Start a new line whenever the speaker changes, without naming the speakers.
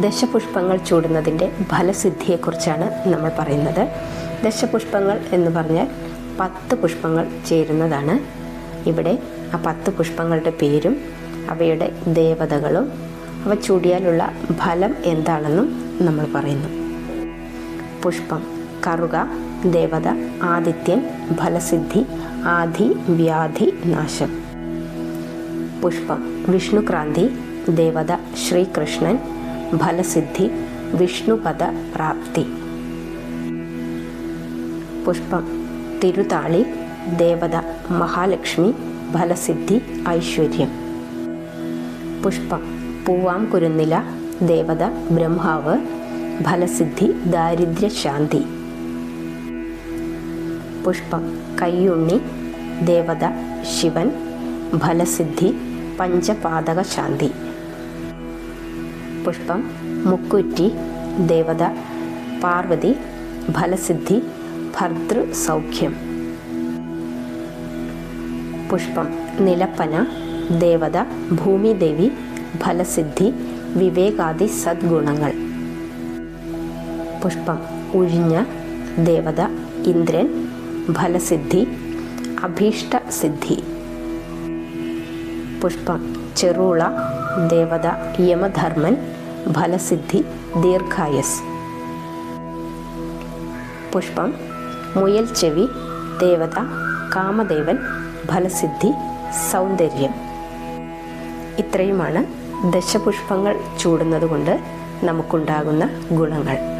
ദശപുഷ്പങ്ങൾ ചൂടുന്നതിന്റെ ഫലസിദ്ധിയെക്കുറിച്ചാണ് നമ്മൾ പറയുന്നത്. ദശപുഷ്പങ്ങൾ എന്ന് പറഞ്ഞാൽ പത്ത് പുഷ്പങ്ങൾ ചേരുന്നതാണ്. ഇവിടെ ആ പത്ത് പുഷ്പങ്ങളുടെ പേരും അവയുടെ ദേവതകളും അവ ചൂടിയാലുള്ള ഫലം എന്താണെന്നും നമ്മൾ പറയുന്നു. പുഷ്പം കറുക ദേവത ആദിത്യൻ ഫലസിദ്ധി ആധി വ്യാധി നാശം. പുഷ്പം വിഷ്ണുക്രാന്തി ദേവത ശ്രീകൃഷ്ണൻ ഫലസിദ്ധി വിഷ്ണുപദ പ്രാപ്തി. പുഷ്പം തിരുതാളി ദേവത മഹാലക്ഷ്മി ഫലസിദ്ധി ഐശ്വര്യം. പുഷ്പം പൂവാം കുരുന്നില ദേവത ബ്രഹ്മാവ് ഫലസിദ്ധി ദാരിദ്ര്യശാന്തി പുഷ്പം കയ്യുണ്ണി ദേവത ശിവൻ ഫലസിദ്ധി പഞ്ചപാതക ശാന്തി. പുഷ്പം മുക്കുറ്റി ദേവത പാർവതി ഫലസിദ്ധി ഭർതൃ സൗഖ്യം പുഷ്പം നിലപ്പന ദേവത ഭൂമിദേവി ഫലസിദ്ധി വിവേകാദി സദ്ഗുണങ്ങൾ. പുഷ്പം ഉഴിഞ്ഞ ദേവത ഇന്ദ്രൻ ഫലസിദ്ധി അഭീഷ്ട സിദ്ധി പുഷ്പം ചെറുള ദേവത യമധർമ്മൻ ഫലസിദ്ധി ദീർഘായസ്. പുഷ്പം മുയൽ ചെവി ദേവത കാമദേവൻ ഫലസിദ്ധി സൗന്ദര്യം. ഇത്രയുമാണ് ദശപുഷ്പങ്ങൾ ചൂടുന്നതുകൊണ്ട് നമുക്കുണ്ടാകുന്ന ഗുണങ്ങൾ.